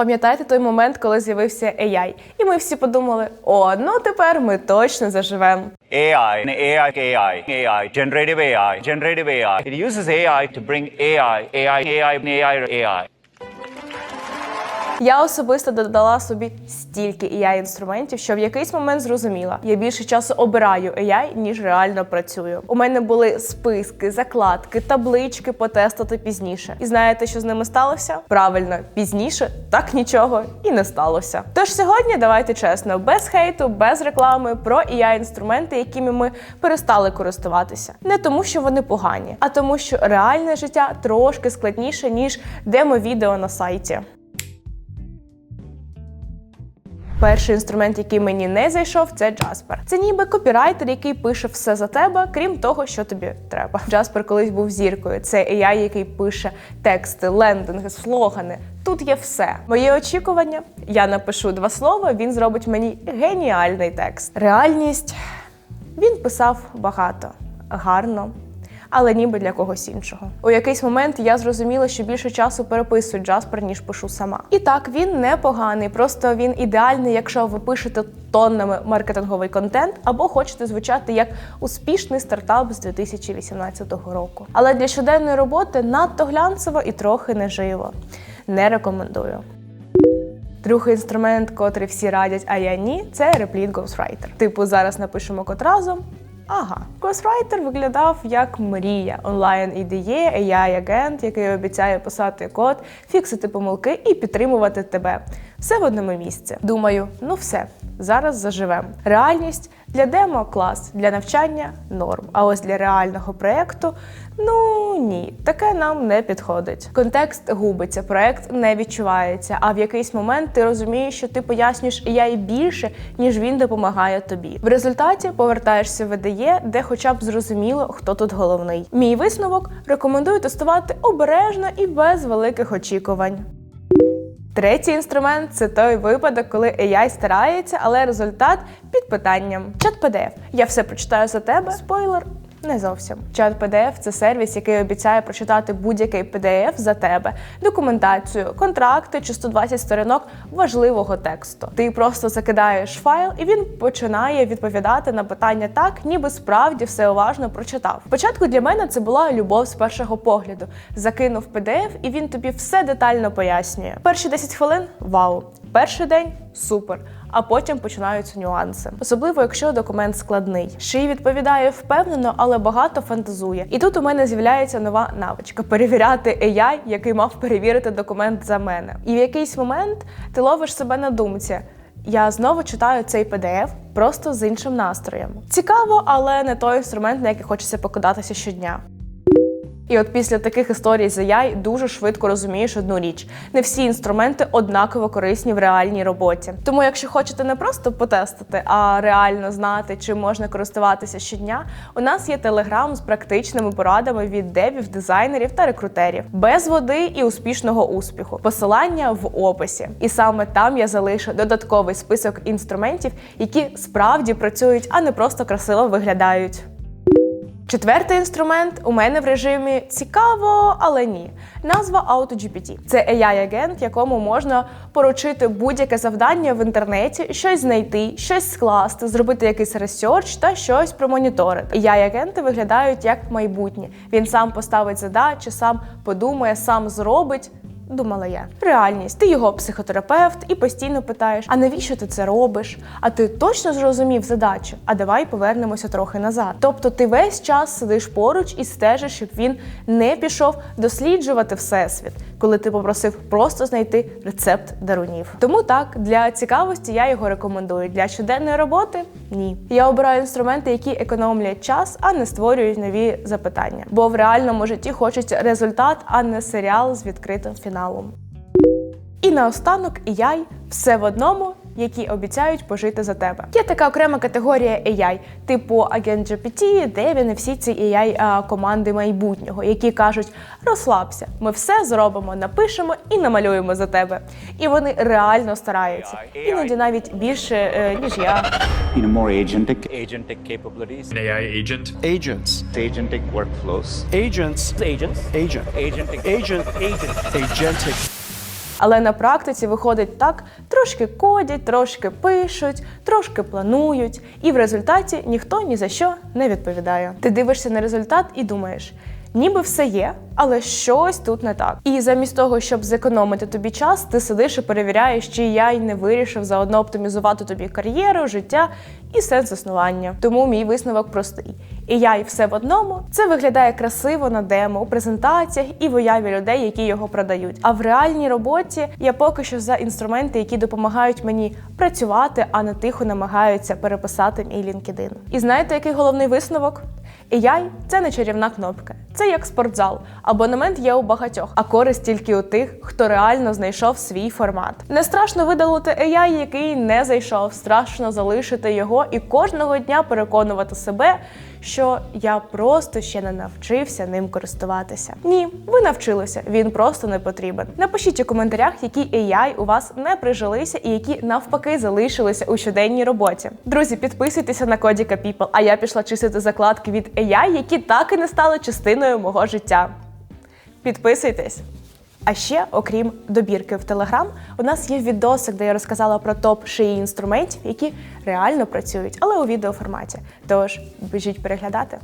Пам'ятаєте той момент, коли з'явився AI? І ми всі подумали: о, ну тепер ми точно заживемо. AI, AI, AI, AI, generative AI, generative AI. It uses AI to bring AI, AI, AI, AI, AI. Я особисто додала собі стільки ai інструментів, що в якийсь момент зрозуміла, я більше часу обираю AI, ніж реально працюю. У мене були списки, закладки, таблички потестити пізніше. І знаєте, що з ними сталося? Правильно, пізніше так нічого і не сталося. Тож сьогодні давайте чесно, без хейту, без реклами про ai інструменти, якими ми перестали користуватися. Не тому, що вони погані, а тому, що реальне життя трошки складніше ніж демо-відео на сайті. Перший інструмент, який мені не зайшов, це Jasper. Це ніби копірайтер, який пише все за тебе, крім того, що тобі треба. Jasper колись був зіркою. Це AI, який пише тексти, лендинги, слогани. Тут є все. Моє очікування: я напишу два слова, він зробить мені геніальний текст. Реальність він писав багато, гарно. Але ніби для когось іншого. У якийсь момент я зрозуміла, що більше часу переписую Джаспер, ніж пишу сама. І так він непоганий, просто він ідеальний, якщо ви пишете тоннами маркетинговий контент або хочете звучати як успішний стартап з 2018 року. Але для щоденної роботи надто глянцево і трохи неживо. Не рекомендую. Другий інструмент, котрий всі радять, а я ні, це Replit Ghostwriter. Типу, зараз напишемо код разом. Ага, Ghostwriter виглядав як мрія. Онлайн ідеє, AI-агент, який обіцяє писати код, фіксити помилки і підтримувати тебе. Все в одному місці. Думаю, ну все, зараз заживем. Реальність для демо клас, для навчання норм. А ось для реального проєкту ну ні, таке нам не підходить. Контекст губиться, проєкт не відчувається. А в якийсь момент ти розумієш, що ти пояснюєш AI більше, ніж він допомагає тобі. В результаті повертаєшся в IDE, де хоча б зрозуміло, хто тут головний. Мій висновок рекомендую тестувати обережно і без великих очікувань. Третій інструмент це той випадок, коли AI старається, але результат під питанням. Чат PDF. Я все прочитаю за тебе. Спойлер. Не зовсім. Чат PDF – це сервіс, який обіцяє прочитати будь-який PDF за тебе, документацію, контракти чи 120 сторінок важливого тексту. Ти просто закидаєш файл, і він починає відповідати на питання так, ніби справді все уважно прочитав. Спочатку для мене це була любов з першого погляду. Закинув PDF, і він тобі все детально пояснює. Перші 10 хвилин вау. Перший день супер. А потім починаються нюанси, особливо якщо документ складний. Ший відповідає впевнено, але багато фантазує. І тут у мене з'являється нова навичка перевіряти AI, який мав перевірити документ за мене. І в якийсь момент ти ловиш себе на думці. Я знову читаю цей PDF просто з іншим настроєм. Цікаво, але не той інструмент, на який хочеться покидатися щодня. І от після таких історій з AI дуже швидко розумієш одну річ: не всі інструменти однаково корисні в реальній роботі. Тому, якщо хочете не просто потестити, а реально знати, чим можна користуватися щодня, у нас є телеграм з практичними порадами від девів, дизайнерів та рекрутерів, без води і успішного успіху. Посилання в описі. І саме там я залишу додатковий список інструментів, які справді працюють, а не просто красиво виглядають. Четвертий інструмент у мене в режимі цікаво, але ні. Назва AutoGPT. Це AI-агент, якому можна поручити будь-яке завдання в інтернеті, щось знайти, щось скласти, зробити якийсь ресерч та щось промоніторити. AI-агенти виглядають як майбутнє. Він сам поставить задачі, сам подумає, сам зробить. Думала я. Реальність, ти його психотерапевт і постійно питаєш: а навіщо ти це робиш? А ти точно зрозумів задачу? А давай повернемося трохи назад. Тобто ти весь час сидиш поруч і стежиш, щоб він не пішов досліджувати всесвіт, коли ти попросив просто знайти рецепт дарунів. Тому так, для цікавості я його рекомендую. Для щоденної роботи ні. Я обираю інструменти, які економлять час, а не створюють нові запитання. Бо в реальному житті хочеться результат, а не серіал з відкритим фіналом. І наостанок і яй – все в одному, які обіцяють пожити за тебе. Є така окрема категорія AI, типу агент GPT, Devin і всі ці AI команди майбутнього, які кажуть: розслабся, ми все зробимо, напишемо і намалюємо за тебе. І вони реально стараються, іноді навіть більше е, ніж я. You know, more agentic, agentic capabilities, An AI agent. Agents. agentic workflows, Agents. Agents. Agent. agentic, Agent. Agent. Agentic. Але на практиці виходить так: трошки кодять, трошки пишуть, трошки планують, і в результаті ніхто ні за що не відповідає. Ти дивишся на результат і думаєш. Ніби все є, але щось тут не так. І замість того, щоб зекономити тобі час, ти сидиш і перевіряєш, чи я й не вирішив заодно оптимізувати тобі кар'єру, життя і сенс існування. Тому мій висновок простий. І я і все в одному це виглядає красиво на демо, у презентаціях і в уяві людей, які його продають. А в реальній роботі я поки що за інструменти, які допомагають мені працювати, а не тихо намагаються переписати мій LinkedIn. І знаєте, який головний висновок? AI – це не чарівна кнопка, це як спортзал. Абонемент є у багатьох, а користь тільки у тих, хто реально знайшов свій формат. Не страшно видалити AI, який не зайшов, страшно залишити його і кожного дня переконувати себе, що я просто ще не навчився ним користуватися. Ні, ви навчилися, він просто не потрібен. Напишіть у коментарях, які AI у вас не прижилися і які навпаки залишилися у щоденній роботі. Друзі, підписуйтеся на Кодіка People, а я пішла чистити закладки від AI, які так і не стали частиною мого життя. Підписуйтесь. А ще, окрім добірки в Телеграм, у нас є відосик, де я розказала про топ шиї інструментів, які реально працюють, але у відеоформаті. Тож біжіть переглядати.